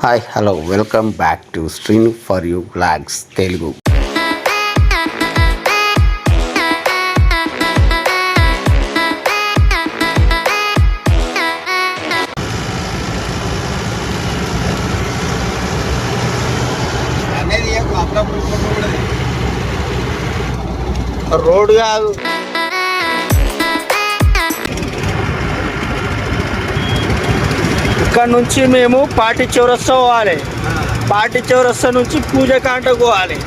Hi hello welcome back to stream for you blogs Telugu. Road కాదు. ఇక్కడ నుంచి మేము పాటి చౌరస్తా పోవాలి. పాటి చౌరస్తా నుంచి పూజ కాంటకు పోవాలి.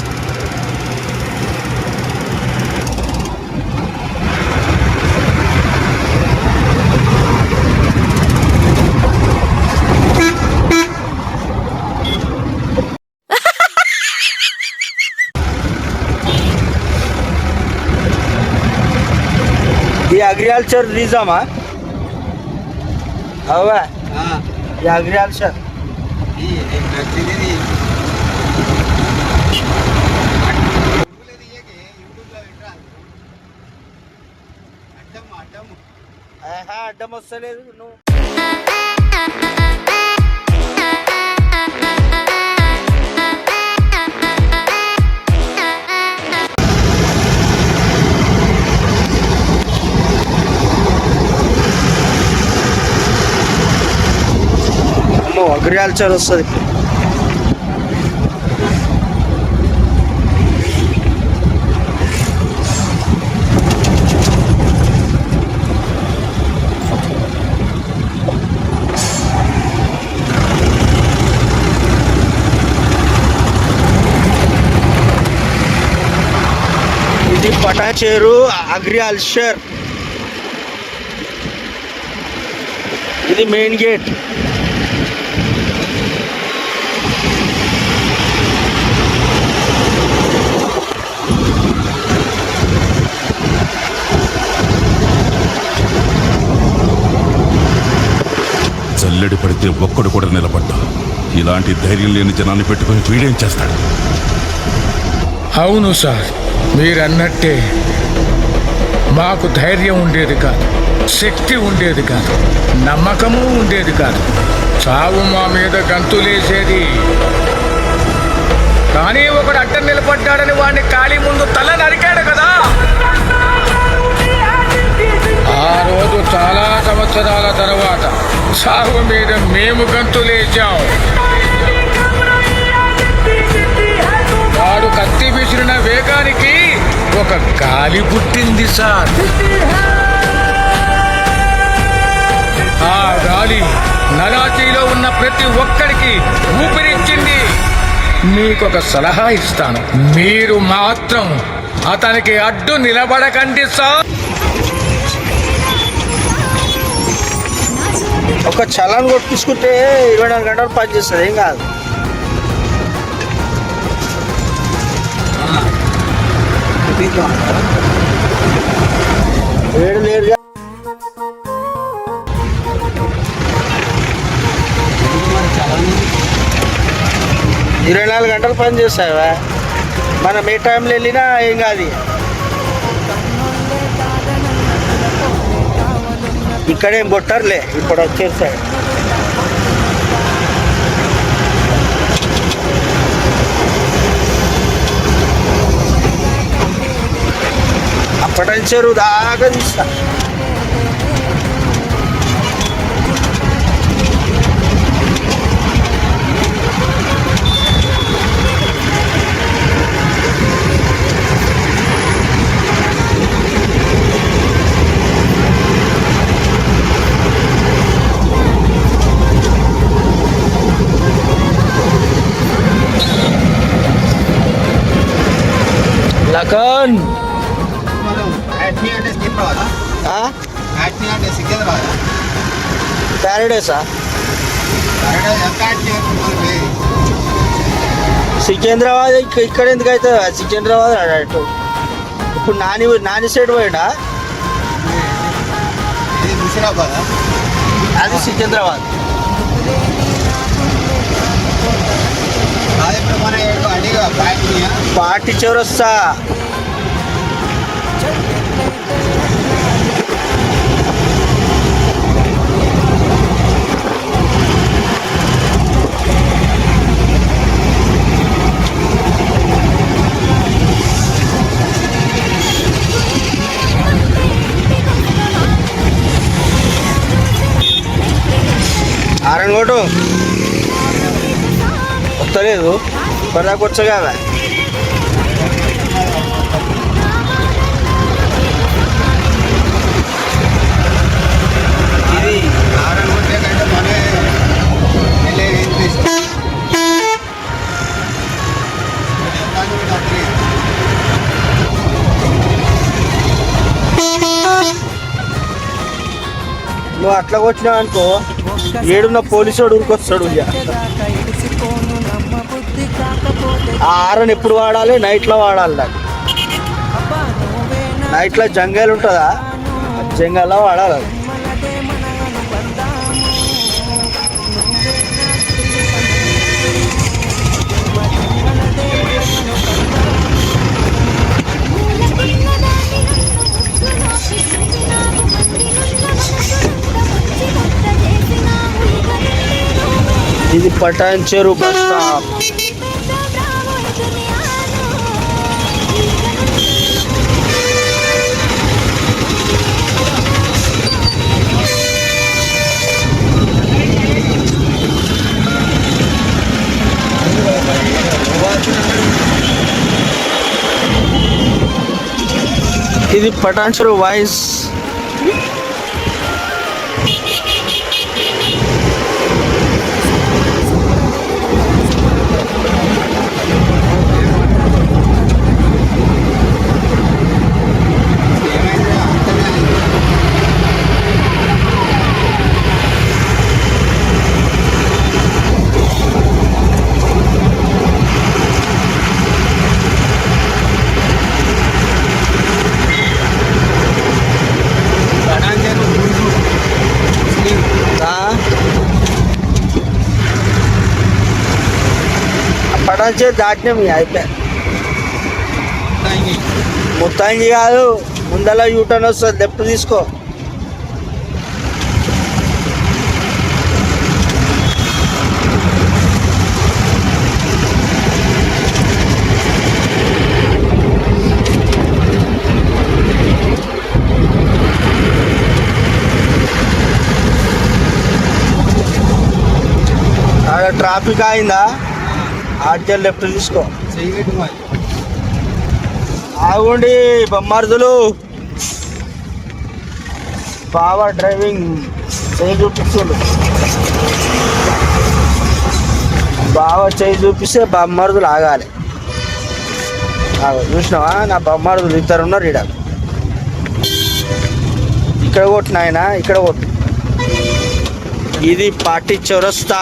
ఈ అగ్రికల్చర్ నిజామా అవా ఆ, ఈ అడ్డము. ఆహా అడ్డం వస్తలేదు నువ్వు అమ్మో అగ్రికల్చర్ వస్తుంది. ఇది పటాచేరు అగ్రికల్చర్. ఇది మెయిన్ గేట్. జల్లెడి పడితే ఒక్కడు కూడా నిలబడ్డా. ఇలాంటి ధైర్యం లేని జనాన్ని పెట్టుకుని వీడేం చేస్తాడు? అవును సార్ మీరన్నట్టే. మాకు ధైర్యం ఉండేది కాదు శక్తి ఉండేది కాదు నమ్మకము ఉండేది కాదు. చావు మా మీద గంతులేసేది కానీ ఒకడు అడ్డం నిలబడ్డాడని వాడిని ఖాళీ ముందు తల నరికాడు కదా. సాగు మీద మేము గంతులేసాం వాడు కత్తి విసిరిన వేగానికి ఒక గాలి పుట్టింది సార్. ఆ గాలి నరాతీలో ఉన్న ప్రతి ఒక్కడికి ఊపిరిచ్చింది. మీకొక సలహా ఇస్తాను. మీరు మాత్రం అతనికి అడ్డు నిలబడకండి సార్. ఒక చలాన్ కొట్టించుకుంటే ఇరవై నాలుగు గంటలు పనిచేస్తుంది ఏం కాదు. వేడు నేరుగా ఇరవై నాలుగు గంటలు పని చేస్తావా? మనం ఏ టైంలో వెళ్ళినా ఏం కాదు. ఇక్కడేం కొట్టారులే. ఇప్పుడు వచ్చేసాడు అప్పటి చెరువు దాకా తీస్తా. సికింద్రాబాదా? ప్యారడైసా? సికింద్రాబాద్ ఇక్క- ఇక్కడ ఎందుకు అవుతుంది సికింద్రాబాద్ అటు ఇప్పుడు నాని నాని సైడ్ పోయినా? అది సికింద్రాబాద్ అదే ఇప్పుడు చౌరస్తా కొట్టు. వస్తలేదు. ఇప్పటిదాకా వచ్చగా ఇది ఆరని కొట్టే కంటే మనమే. నువ్వు అట్లా కొట్టినావు అనుకో ఏడున్న పోలీసు ఊరికొస్తాడు ఆ ఆరని ఎప్పుడు వాడాలి? నైట్లో వాడాలి దాన్ని. నైట్లో జంగాలు ఉంటుందా? జంగాల్లో వాడాలి ఇది ఇది పటాన్చెరు బస్ స్టాప్. ఇది పటాన్చెరు వాయిస్. పటాన్చెరు దాటినాం ఇక అయిపోయి తాంగి. కాదు ముందల యూటర్న్ వస్తుంది లెఫ్ట్ తీసుకో ట్రాఫిక్ అయిందా ఆడికే లెఫ్ట్ తీసుకో. చెయ్యి ఆగుండి బొమ్మార్దులు. బాగా డ్రైవింగ్ చేయి చూపిస్తుండు బాగా చేయి చూపిస్తే బొమ్మార్దులు ఆగాలి. చూసినావా? నా బొమ్మార్దులు ఇద్దరు ఉన్నారు ఈడ. ఇక్కడ కొట్టిన ఆయన ఇక్కడ కొట్టు. ఇది పాటి చౌరస్తా.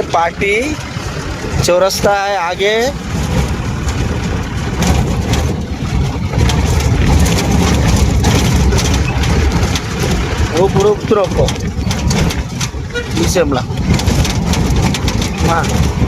है पार्टी चौरस्ता है आगे। ऊपर उतरो को। हाँ।